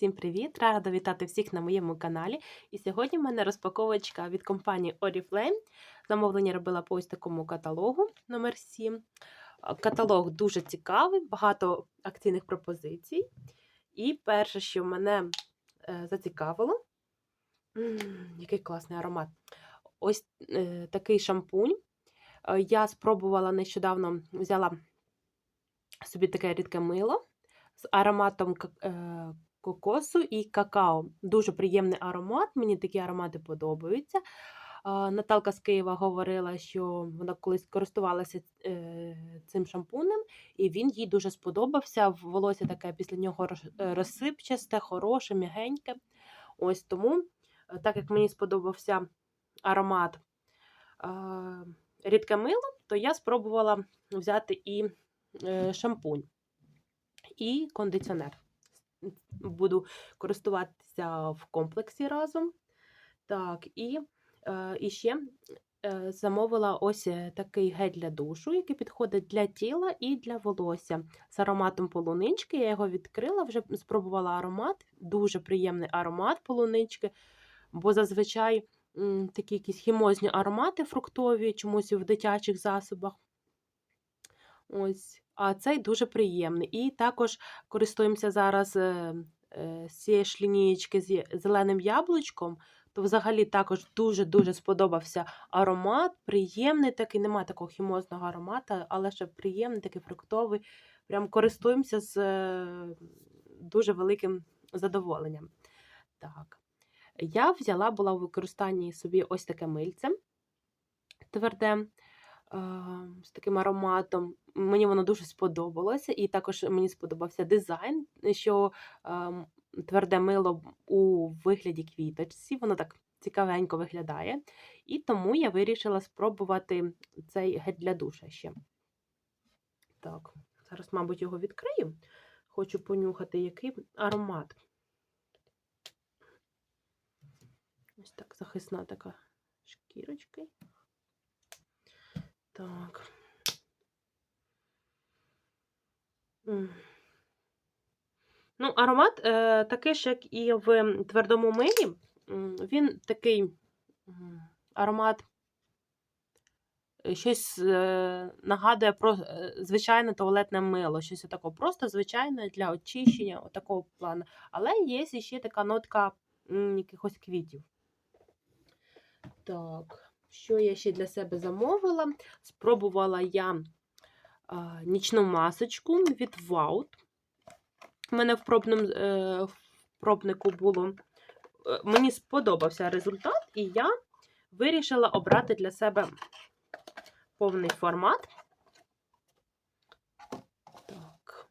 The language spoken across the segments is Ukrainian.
Всім привіт! Рада вітати всіх на моєму каналі. І сьогодні в мене розпаковочка від компанії Oriflame. Замовлення робила по ось такому каталогу номер 7 Каталог дуже цікавий, багато акційних пропозицій. І перше, що мене е, зацікавило, який класний аромат. Ось е, такий шампунь. Е, Я спробувала нещодавно, взяла собі таке рідке мило з ароматом кокосу і какао. Дуже приємний аромат, мені такі аромати подобаються. Наталка з Києва говорила, що вона колись користувалася е, цим шампунем, і він їй дуже сподобався. Волосся таке після нього е, розсипчасте, хороше, м'ягеньке. Ось тому, е, так як мені сподобався аромат рідке мило, то я спробувала взяти і шампунь, і кондиціонер. Буду користуватися в комплексі разом. Так, і, е, і ще е, замовила ось е, такий гель для душу, який підходить для тіла і для волосся. З ароматом полунички. Я його відкрила, вже спробувала аромат. Дуже приємний аромат полунички, бо зазвичай такі якісь хімозні аромати фруктові, чомусь в дитячих засобах. Ось. А цей дуже приємний. І також користуємося зараз е, е, з цієї ж лінієчки з зеленим яблучком, то взагалі також дуже-дуже сподобався аромат. Приємний такий, немає такого хімозного аромату, але ще приємний, такий фруктовий. Прям користуємося з е, дуже великим задоволенням. Так. Я взяла була у використанні собі ось таке мильце тверде е, з таким ароматом. Мені воно дуже сподобалося, і також мені сподобався дизайн, що ем, тверде мило у вигляді квіточці, воно так цікавенько виглядає. І тому я вирішила спробувати цей гель для душа ще. Так, зараз, мабуть, його відкрию. Хочу понюхати, який аромат. Ось так захисна така шкірочка. Так. Ну, аромат е, такий ж, як і в твердому милі. Він такий аромат е, щось е, нагадує про е, звичайне туалетне мило, щось таке просто звичайне для очищення, такого плану. Але є ще така нотка якихось квітів. Так, що я ще для себе замовила? Спробувала я а, нічну масочку від Wout. У мене в, пробному, е, в пробнику було. Е, Мені сподобався результат, і я вирішила обрати для себе повний формат. Так.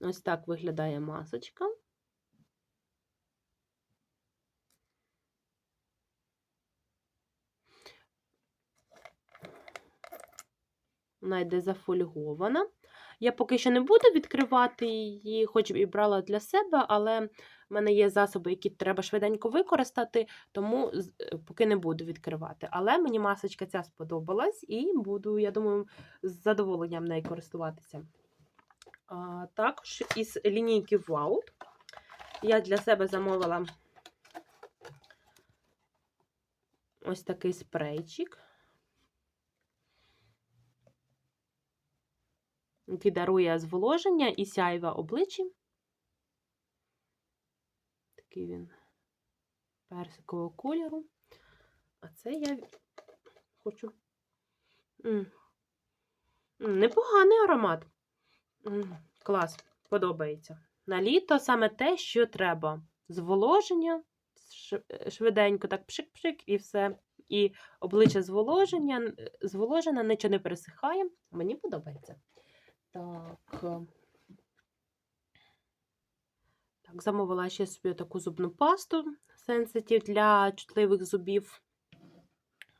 Ось так виглядає масочка. Вона йде зафольгована. Я поки що не буду відкривати її, хоч і брала для себе, але в мене є засоби, які треба швиденько використати, тому е, поки не буду відкривати. Але мені масочка ця сподобалась і буду, я думаю, з задоволенням нею користуватися. А, також із лінійки Wout я для себе замовила ось такий спрейчик. Який дарує зволоження і сяйва обличчі. Такий він персикового кольору. А це я хочу. Непоганий аромат. Клас, подобається. На літо саме те, що треба. Зволоження, швиденько, так пшик-пшик і все. І обличчя зволоження, зволожене, нічого не пересихає. Мені подобається. Так. Так, замовила ще собі таку зубну пасту Sensitive для чутливих зубів.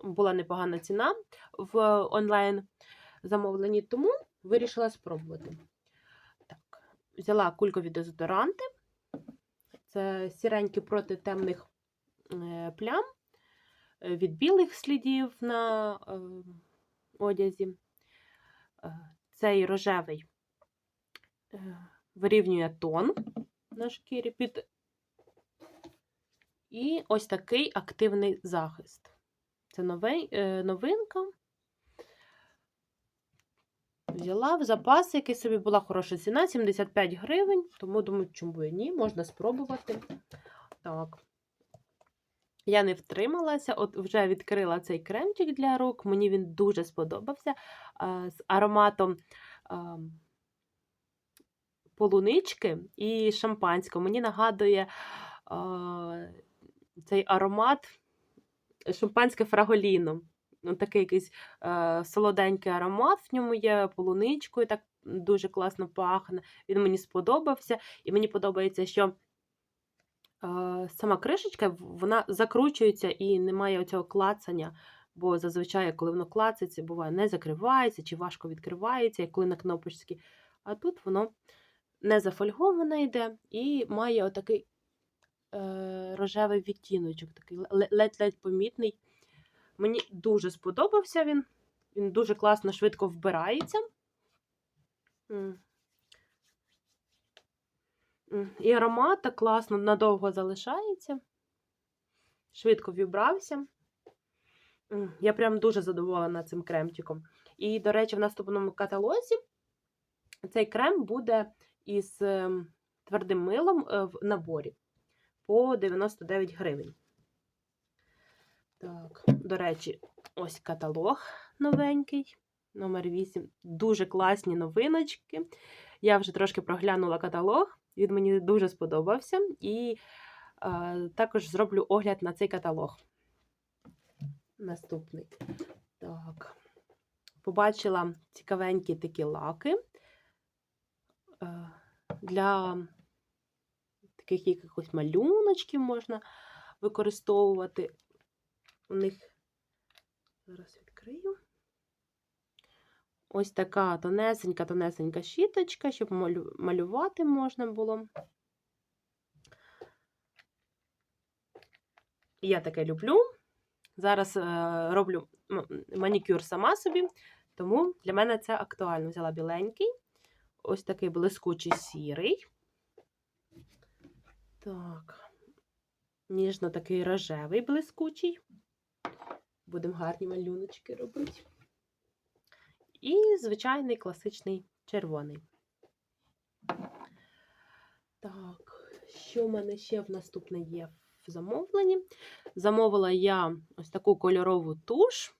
Була непогана ціна в онлайн замовленні, тому вирішила спробувати. Так, взяла кулькові дезодоранти. Це сіренькі проти темних е, плям, е, від білих слідів на е, одязі. Цей рожевий е, вирівнює тон на шкірі під. І ось такий активний захист. Це новий, е, новинка. Взяла в запас, який собі була хороша ціна, 75 гривень. Тому думаю, чому і ні, можна спробувати. Так. Я не втрималася, от вже відкрила цей кремчик для рук. Мені він дуже сподобався з ароматом полунички і шампанського. Мені нагадує цей аромат шампанське фраголіно. Ну, Такий якийсь солоденький аромат в ньому є полуничкою, так дуже класно пахне. Він мені сподобався, і мені подобається, що сама кришечка вона закручується і немає оцього клацання. Бо зазвичай, коли воно клацається, буває не закривається чи важко відкривається, як коли на кнопочці. А тут воно не зафольговане йде і має отакий е, рожевий відтіночок, такий ледь-ледь помітний. Мені дуже сподобався він. Він дуже класно, швидко вбирається. І аромат так класно надовго залишається. Швидко вібрався. Я прям дуже задоволена цим кремчиком. І, до речі, в наступному каталозі цей крем буде із ем, твердим милом е, в наборі по 99 гривень. Так, до речі, ось каталог новенький, номер 8. Дуже класні новиночки. Я вже трошки проглянула каталог, він мені дуже сподобався. І е, також зроблю огляд на цей каталог. Наступний. Так. Побачила цікавенькі такі лаки е, для таких якихось малюночків можна використовувати. У них, зараз відкрию. Ось така тонесенька-тонесенька щіточка, щоб малювати можна було. Я таке люблю. Зараз е, роблю манікюр сама собі, тому для мене це актуально. Взяла біленький, ось такий блискучий сірий. Так, ніжно такий рожевий блискучий. Будемо гарні малюночки робити. І звичайний класичний червоний. Так, що в мене ще в наступне є в замовленні? Замовила я ось таку кольорову туш.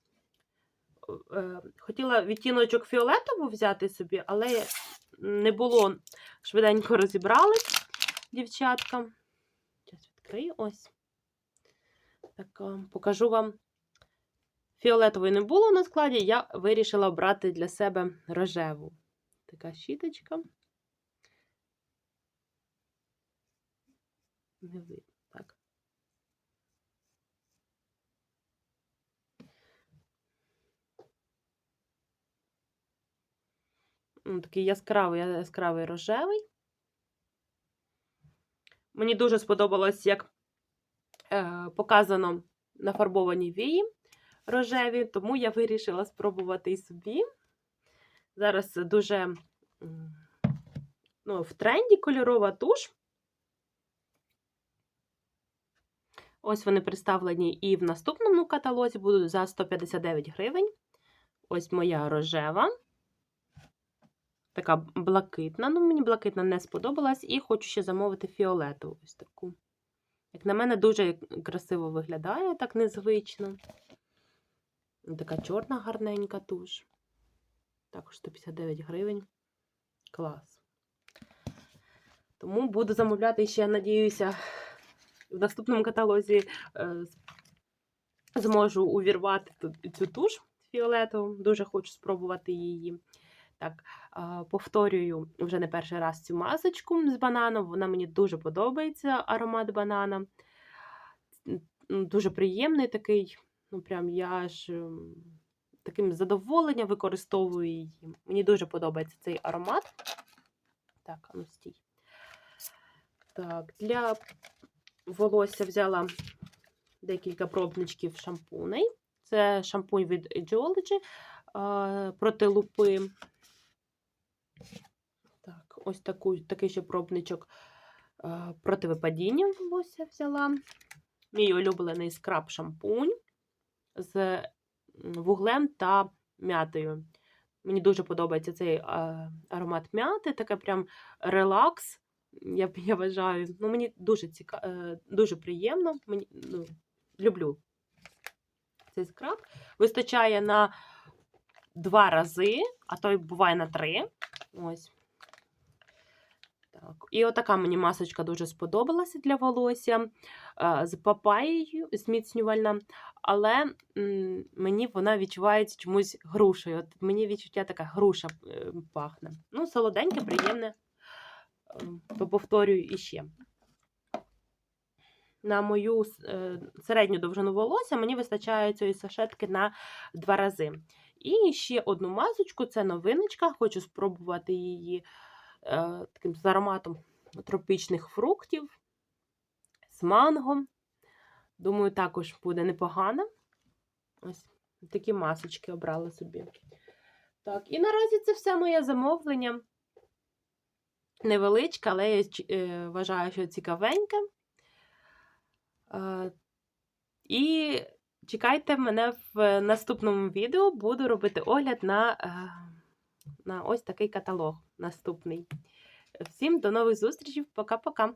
Е, хотіла відтіночок фіолетову взяти собі, але не було, швиденько розібрали дівчатка. Зараз відкрию ось. Так, покажу вам Фіолетової не було на складі, я вирішила обрати для себе рожеву. Така щіточка. Не видно, так. Такий яскравий, яскравий рожевий. Мені дуже сподобалось, як е, показано нафарбовані вії рожеві, тому я вирішила спробувати і собі. Зараз дуже ну, в тренді кольорова туш. Ось вони представлені і в наступному каталозі будуть за 159 гривень. Ось моя рожева. Така блакитна. Ну, мені блакитна не сподобалась, і хочу ще замовити фіолетову. Ось таку. Як на мене, дуже красиво виглядає, так незвично. Така чорна гарненька туш. Також 159 гривень. Клас. Тому буду замовляти ще, надіюся, в наступному каталозі е, зможу увірвати цю туш фіолетову. Дуже хочу спробувати її. Так, повторюю вже не перший раз цю масочку з бананом. Вона мені дуже подобається аромат банана. Дуже приємний такий. Ну, прям я ж ем, таким задоволенням використовую її. Мені дуже подобається цей аромат. Так, ну стій. Так, для волосся взяла декілька пробничків шампуней. Це шампунь від Geology проти лупи. Так, ось таку, такий ще пробничок Е, Проти випадіння волосся взяла. Мій улюблений скраб шампунь з вуглем та м'ятою. Мені дуже подобається цей е, аромат м'яти, таке прям релакс. Я, я вважаю. Ну, мені дуже ціка... е, дуже приємно. Мені, ну, люблю цей скраб. Вистачає на два рази, а то й буває на три. Ось. Так. І отака мені масочка дуже сподобалася для волосся е, з папаєю, зміцнювальна, але мені вона відчувається чомусь грушею. От мені відчуття така груша е, пахне. Ну, солоденьке, приємне. Е, Повторюю іще. На мою е, середню довжину волосся мені вистачає цієї сашетки на два рази. І ще одну масочку це новиночка. Хочу спробувати її таким з ароматом тропічних фруктів з манго. Думаю, також буде непогано. Ось такі масочки обрала собі. Так, і наразі це все моє замовлення. Невеличке, але я е, вважаю, що цікавеньке. Е, і чекайте мене в наступному відео. Буду робити огляд на, е, на ось такий каталог наступний. Всім до нових зустрічей. Пока-пока.